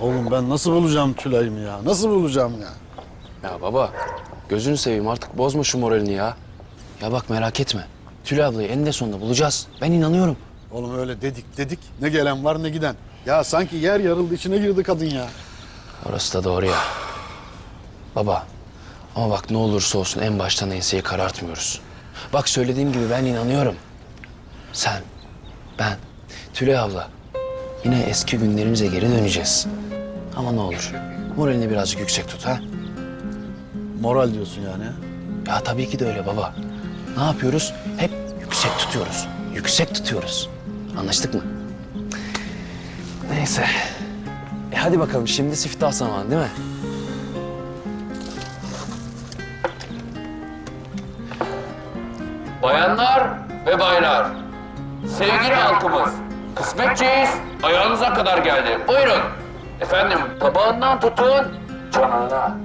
Oğlum ben nasıl bulacağım Tülay'ımı ya? Nasıl bulacağım ya? Ya baba gözünü seveyim artık bozma şu moralini ya. Ya bak merak etme. Tülay ablayı eninde sonunda bulacağız. Ben inanıyorum. Oğlum öyle dedik dedik. Ne gelen var ne giden. Ya sanki yer yarıldı içine girdi kadın ya. Orası da doğru ya. Baba ama bak ne olursa olsun en baştan enseyi karartmıyoruz. Bak söylediğim gibi ben inanıyorum. Sen, ben, Tülay abla yine eski günlerimize geri döneceğiz. Ama ne olur moralini birazcık yüksek tut ha. Moral diyorsun yani. Ya tabii ki de öyle baba. Ne yapıyoruz? Hep yüksek tutuyoruz. Yüksek tutuyoruz. Anlaştık mı? Neyse. E hadi bakalım şimdi siftah zamanı değil mi? Bayanlar ve baylar, sevgili halkımız, kısmetçiyiz, ayağınıza kadar geldi. Buyurun. Efendim, tabağından tutun, canına.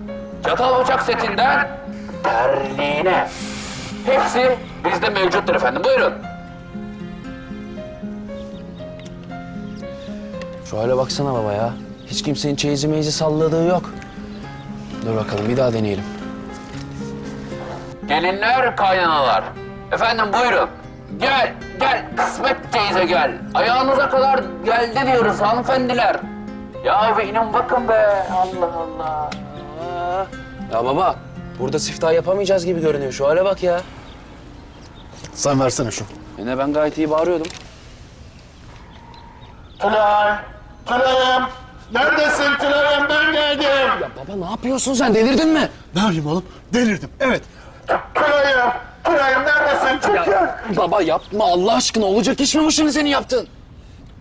Çatal bıçak setinden terliğine. Hepsi bizde mevcuttur efendim. Buyurun. Şu hale baksana baba ya. Hiç kimsenin çeyizi meyizi salladığı yok. Dur bakalım bir daha deneyelim. Gelinler, kaynanalar. Efendim buyurun. Gel, gel. Kısmet teyze gel. Ayağınıza kadar geldi diyoruz hanımefendiler. Ya bir inin bakın be. Allah Allah. Ya baba burada siftah yapamayacağız gibi görünüyor. Şu hale bak ya. Sen versene şu. Yine ben gayet iyi bağırıyordum. Tülay! Tülay'ım! Neredesin Tülay'ım ben geldim. Ya baba ne yapıyorsun sen delirdin mi? Ne yapayım oğlum? Delirdim. Evet. Tülay'ım, Tülay'ım neredesin? Çıkın. Baba yapma Allah aşkına olacak iş mi bu şimdi senin yaptın?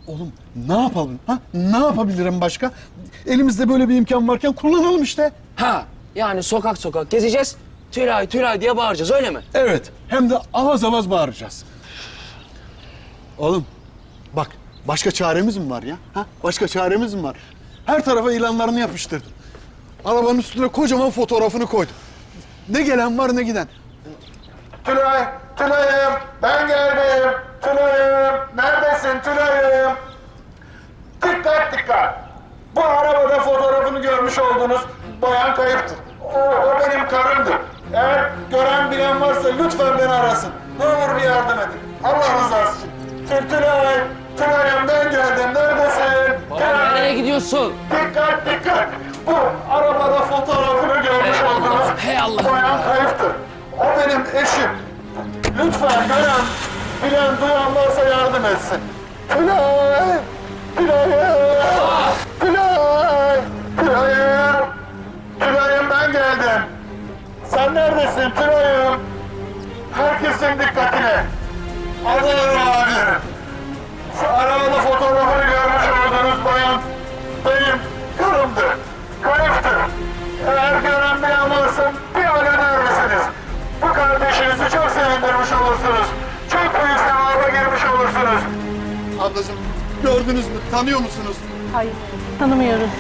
Oğlum ne yapalım? Ha? Ne yapabilirim başka? Elimizde böyle bir imkan varken kullanalım işte. Ha yani sokak sokak gezeceğiz. Tülay Tülay diye bağıracağız öyle mi? Evet. Hem de avaz avaz bağıracağız. Oğlum bak başka çaremiz mi var ya? Ha? Başka çaremiz mi var? Her tarafa ilanlarını yapıştırdım. Arabanın üstüne kocaman fotoğrafını koydum. Ne gelen var ne giden. Tülay, Tülay'ım ben geldim. Tülay'ım neredesin Tülay'ım? Dikkat dikkat. Bu arabada fotoğrafını görmüş olduğunuz bayan kayıptır. O, o benim karımdır. Eğer gören bilen varsa lütfen beni arasın. Ne olur bir yardım edin. Allah rızası için. Tül- Tülay, Tülay'ım ben geldim. Neredesin? Tülay. Nereye gidiyorsun? Dikkat dikkat! Bu arabada fotoğrafını görmüş olduğunuz hey Allah. bayan kayıptır. O benim eşim. Lütfen gören, bilen, duyan varsa yardım etsin. Tülay! Tülay'ım! Tülay! Tülay'ım! Tülay'ım ben geldim. Sen neredesin Tülay'ım? Herkesin dikkatine. Allah'ım abi. Ablacığım gördünüz mü? Tanıyor musunuz? Hayır, tanımıyoruz.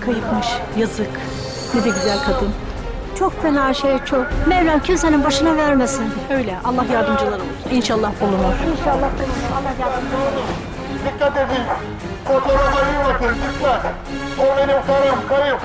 Kayıpmış, yazık. Ne de güzel kadın. Çok fena şey çok. Mevlam kimsenin başına vermesin. Öyle, Allah yardımcılar olsun. İnşallah bulunur. İnşallah bulunur. Allah yardımcı olsun. Dikkat edin. Fotoğrafa iyi bakın dikkat. O benim karım kayıp.